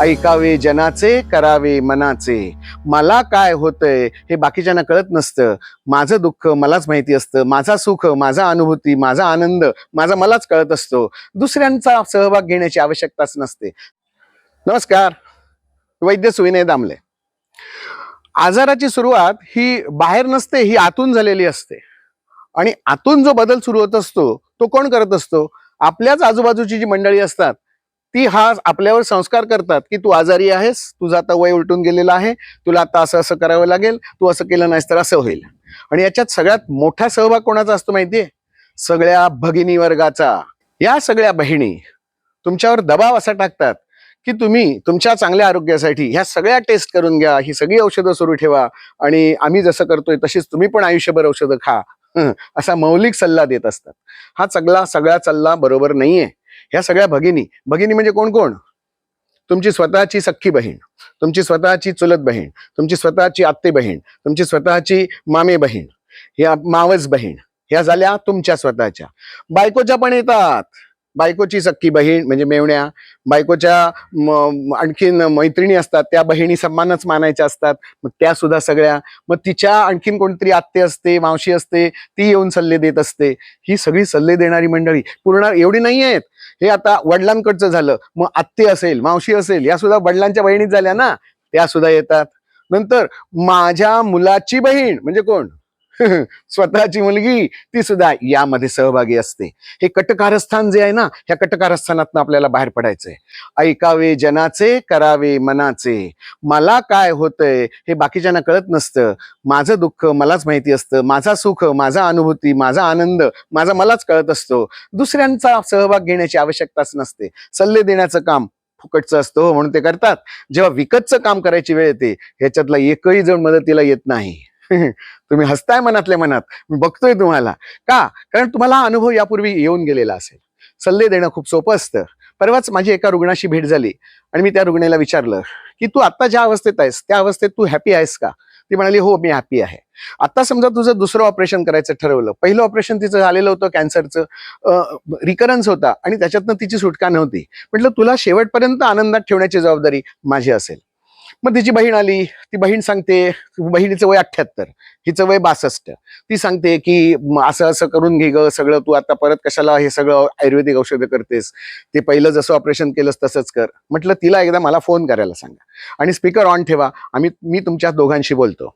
ऐकावे जनाचे करावे मनाचे. मला काय होतंय हे बाकीच्यांना कळत नसतं. माझं दुःख मलाच माहिती असतं. माझा सुख माझा अनुभूती माझा आनंद माझा मलाच कळत असतो. दुसऱ्यांचा सहभाग घेण्याची आवश्यकताच नसते. नमस्कार. वैद्य सुविनय दामले. आजाराची सुरुवात ही बाहेर नसते ही आतून झालेली असते. आणि आतून जो बदल सुरू होत असतो तो कोण करत असतो? आपल्याच आजूबाजूची जी मंडळी असतात ती हा आपल्यावर संस्कार करतात की तू आजारी आहेस तुझं आता वय उलटून गेलेलं आहे तुला आता असं असं करावं लागेल तू असं केलं नाहीस तर असं होईल. आणि याच्यात सगळ्यात मोठा सहभाग कोणाचा असतो माहितीये? सगळ्या भगिनी वर्गाचा. या सगळ्या बहिणी तुमच्यावर दबाव असा टाकतात की तुम्ही तुमच्या चांगल्या आरोग्यासाठी ह्या सगळ्या टेस्ट करून घ्या ही सगळी औषधं सुरू ठेवा आणि आम्ही जसं करतोय तशीच तुम्ही पण आयुष्यभर औषधं खा. असा मौलिक सल्ला देत असतात. हा सगळा सगळा सल्ला बरोबर नाहीये. ह्या सगळ्या भगिनी. भगिनी म्हणजे कोण कोण? तुमची स्वतःची सख्खी बहीण तुमची स्वतःची चुलत बहीण तुमची स्वतःची आत्ते बहीण तुमची स्वतःची मामे बहीण या मावस बहीण ह्या झाल्या तुमच्या स्वतःच्या. बायकोच्या पण येतात. बायकोची सख्खी बहीण म्हणजे मेवण्या बायकोच्या म- आणखीन मैत्रिणी असतात त्या बहिणी सन्मानच मानायच्या असतात मग त्या सुद्धा सगळ्या मग तिच्या आणखीन कोणतरी आत्ते असते मावशी असते ती येऊन सल्ले देत असते. ही सगळी सल्ले देणारी मंडळी पूर्ण एवढी नाही आहेत हे आता वडिलांकडचं झालं. मग आत्ते असेल मावशी असेल या सुद्धा वडिलांच्या बहिणीत झाल्या ना? त्या सुद्धा येतात. नंतर माझ्या मुलाची बहीण म्हणजे कोण? स्वतःची मुलगी ती सुद्धा यामध्ये सहभागी असते. हे कटकारस्थान जे आहे ना ह्या कटकारस्थानातनं आपल्याला बाहेर पडायचंय. ऐकावे जनाचे करावे मनाचे. मला काय होतंय हे बाकीच्यांना कळत नसतं. माझं दुःख मलाच माहिती असतं. माझा सुख माझा अनुभूती माझा आनंद माझा मलाच कळत असतो. दुसऱ्यांचा सहभाग घेण्याची आवश्यकताच नसते. सल्ले देण्याचं काम फुकटचं असतं हो, म्हणून ते करतात. जेव्हा विकतचं काम करायची वेळ येते ह्याच्यातला एकही जण मदतीला येत नाही. तुम्ही हसताय मनातल्या मनात. मी बघतोय तुम्हाला. का? कारण तुम्हाला हा अनुभव यापूर्वी येऊन गेलेला असेल. सल्ले देणं खूप सोपं असतं. परवाच माझी एका रुग्णाशी भेट झाली आणि मी त्या रुग्णाला विचारलं की तू आता ज्या अवस्थेत आहेस त्या अवस्थेत तू हॅपी आहेस का? ती म्हणाली हो मी हॅपी आहे. आता समजा तुझं दुसरं ऑपरेशन करायचं ठरवलं. पहिलं ऑपरेशन तिचं झालेलं होतं कॅन्सरचं रिकरन्स होता आणि त्याच्यातनं तिची सुटका नव्हती. म्हटलं तुला शेवटपर्यंत आनंदात ठेवण्याची जबाबदारी माझी असेल. मग तिची बहीण आली ती बहीण सांगते बहिणीचं वय अठ्ठ्याहत्तर हिचं वय बासष्ट. ती सांगते की असं असं करून घे ग सगळं तू आता परत कशाला हे सगळं आयुर्वेदिक औषधं करतेस? ते पहिलं जसं ऑपरेशन केलंस तसंच कर. म्हटलं तिला एकदा मला फोन करायला सांगा. आणि स्पीकर ऑन ठेवा. आम्ही मी तुमच्या दोघांशी बोलतो.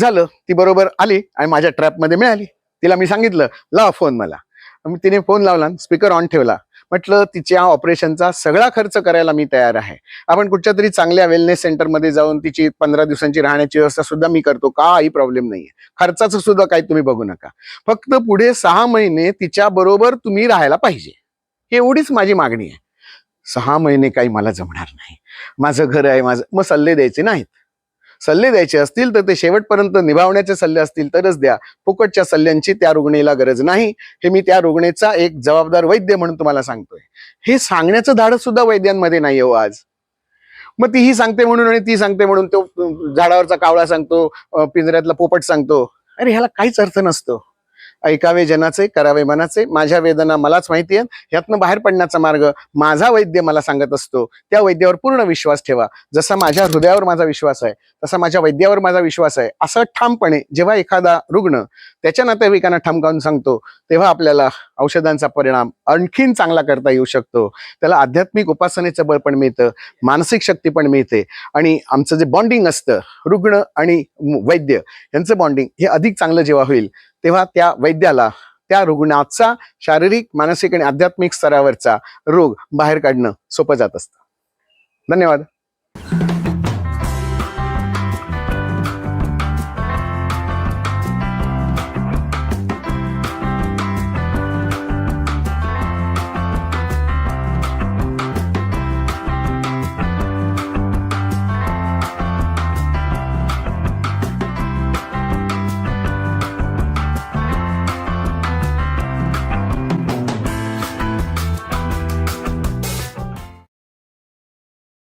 झालं. ती बरोबर आली आणि माझ्या ट्रॅपमध्ये मिळाली. तिला मी सांगितलं लावा फोन मला. मग तिने फोन लावला स्पीकर ऑन ठेवला. म्हटलं तिच्या ऑपरेशनचा सगळा खर्च करायला मी तयार आहे. आपण कुठच्या तरी चांगल्या वेलनेस सेंटरमध्ये जाऊन तिची पंधरा दिवसांची राहण्याची व्यवस्था सुद्धा मी करतो काही प्रॉब्लेम नाहीये. खर्चाचं सुद्धा काही तुम्ही बघू नका. फक्त पुढे सहा महिने तिच्या बरोबर तुम्ही राहायला पाहिजे. एवढीच माझी मागणी आहे. सहा महिने काही मला जमणार नाही. माझं घर आहे माझं मग सल्ले द्यायचे नाहीत. सल्ले द्यायचे असतील तर ते शेवटपर्यंत निभावण्याचे सल्ले असतील तरच द्या. फुकटच्या सल्ल्यांची त्या रुग्णीला गरज नाही. हे मी त्या रुग्णेचा एक जबाबदार वैद्य म्हणून तुम्हाला सांगतोय. हे सांगण्याचं धाडस सुद्धा वैद्यांमध्ये नाही हो आज. मग तीही सांगते म्हणून आणि ती सांगते म्हणून तो झाडावरचा कावळा सांगतो पिंजऱ्यातला पोपट सांगतो. अरे ह्याला काहीच अर्थ नसतो. ऐकावे जनाचे करावे मनाचे. माझ्या वेदना मलाच माहिती आहेत. यातनं बाहेर पडण्याचा मार्ग माझा वैद्य मला सांगत असतो. त्या वैद्यावर पूर्ण विश्वास ठेवा. जसा माझ्या हृदयावर माझा विश्वास आहे तसा माझ्या वैद्यावर माझा विश्वास आहे. असं ठामपणे जेव्हा एखादा रुग्ण त्याच्या नातेवाईकांना ठमकावून सांगतो तेव्हा आपल्याला औषधांचा परिणाम आणखीन चांगला करता येऊ शकतो. त्याला आध्यात्मिक उपासनेचं बळ पण मिळतं मानसिक शक्ती पण मिळते. आणि आमचं जे बॉन्डिंग असतं रुग्ण आणि वैद्य यांचं बॉन्डिंग हे अधिक चांगलं जेव्हा होईल तेव्हा त्या वैद्याला त्या रुग्णाचा शारीरिक मानसिक आणि आध्यात्मिक स्तरावरचा रोग बाहेर काढणं सोपं जात असतं. धन्यवाद.